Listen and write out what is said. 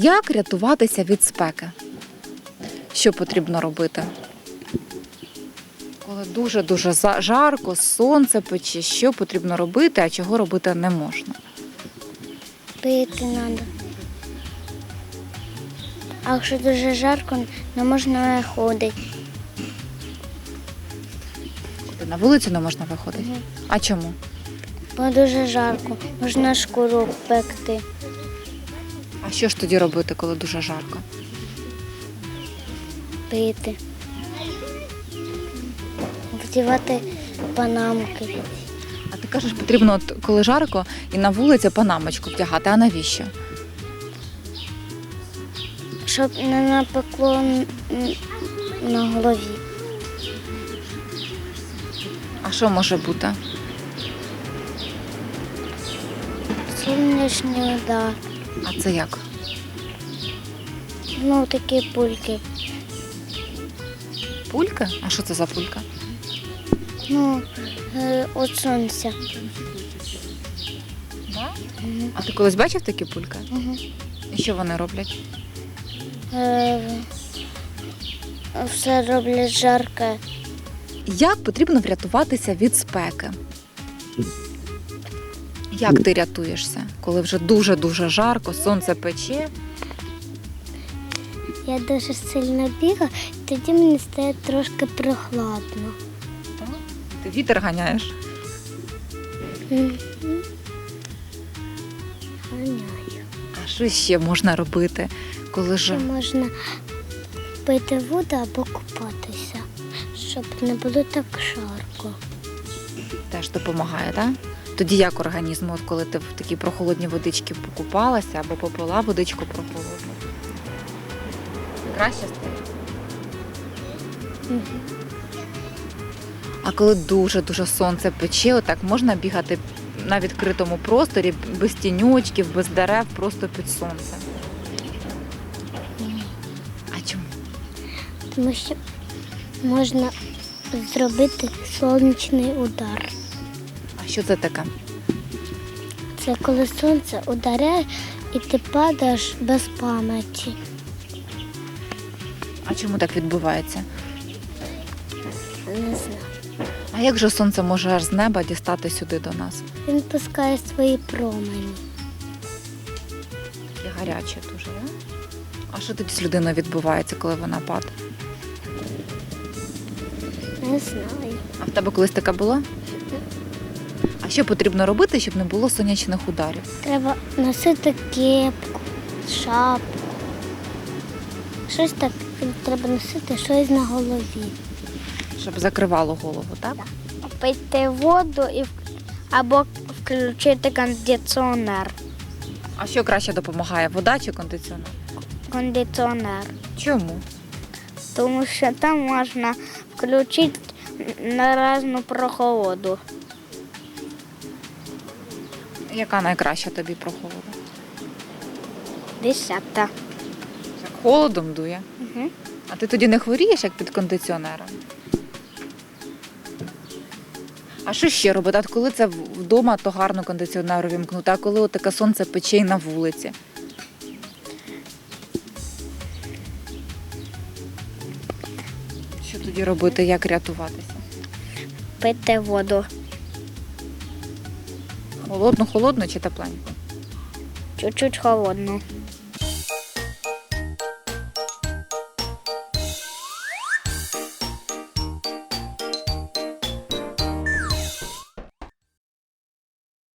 Як рятуватися від спеки? Що потрібно робити? Коли дуже-дуже жарко, сонце пече, що потрібно робити, а чого робити не можна? Пити треба. А якщо дуже жарко, не можна виходити. На вулицю не можна виходити? Мгм. А чому? Бо дуже жарко, можна шкуру пекти. А що ж тоді робити, коли дуже жарко? пити. Вдівати панамки. А ти кажеш, потрібно, от, коли жарко, і на вулиці панамочку вдягати. А навіщо? Щоб не напекло н- на голові. А що може бути? Сонячний удар. А це як? Ну, такі пульки. Пулька? А що це за пулька? Ну, е, від сонця. Мгм. А ти колись бачив такі пульки? Мгм. І що вони роблять? Е, все роблять жарке. Як потрібно врятуватися від спеки? Як ти рятуєшся, коли вже дуже-дуже жарко, сонце пече? Я дуже сильно бігаю, тоді мені стає трошки прохладно. Ти вітер ганяєш? Ганяю. А що ще можна робити, коли ж можна пити воду або купатися, щоб не було так жарко. теж допомагає, так? Тоді як організму, от коли ти в такі прохолодні водички покупалася або попила водичку прохолодну? Краще стає? А коли дуже-дуже сонце пече, отак можна бігати на відкритому просторі, без тіньочків, без дерев, просто під сонцем. А чому? Тому що можна зробити сонячний удар. Що це таке? Це коли сонце ударяє і ти падаєш без пам'яті. А чому так відбувається? Не знаю. А як же сонце може аж з неба дістати сюди до нас? Він пускає свої промені. Таке гаряче дуже, да? А що тоді з людиною відбувається, коли вона падає? Не знаю. А в тебе колись таке було? А що потрібно робити, щоб не було сонячних ударів? Треба носити кепку, шапку. Щось так треба носити щось на голові. Щоб закривало голову, так? Пити воду і або включити кондиціонер. А що краще допомагає? Вода чи кондиціонер? Кондиціонер. Чому? Тому що там можна включити на різну прохолоду. Яка найкраща тобі прохолода? Десята. Холодом дує. Угу. А ти тоді не хворієш, як під кондиціонером? А що ще робити? От коли це вдома, то гарно кондиціонер увімкнути, а коли от таке сонце пече і на вулиці. Що тоді робити, як рятуватися? Пити воду. Холодно, холодно чи тепленько? Чуть-чуть холодну.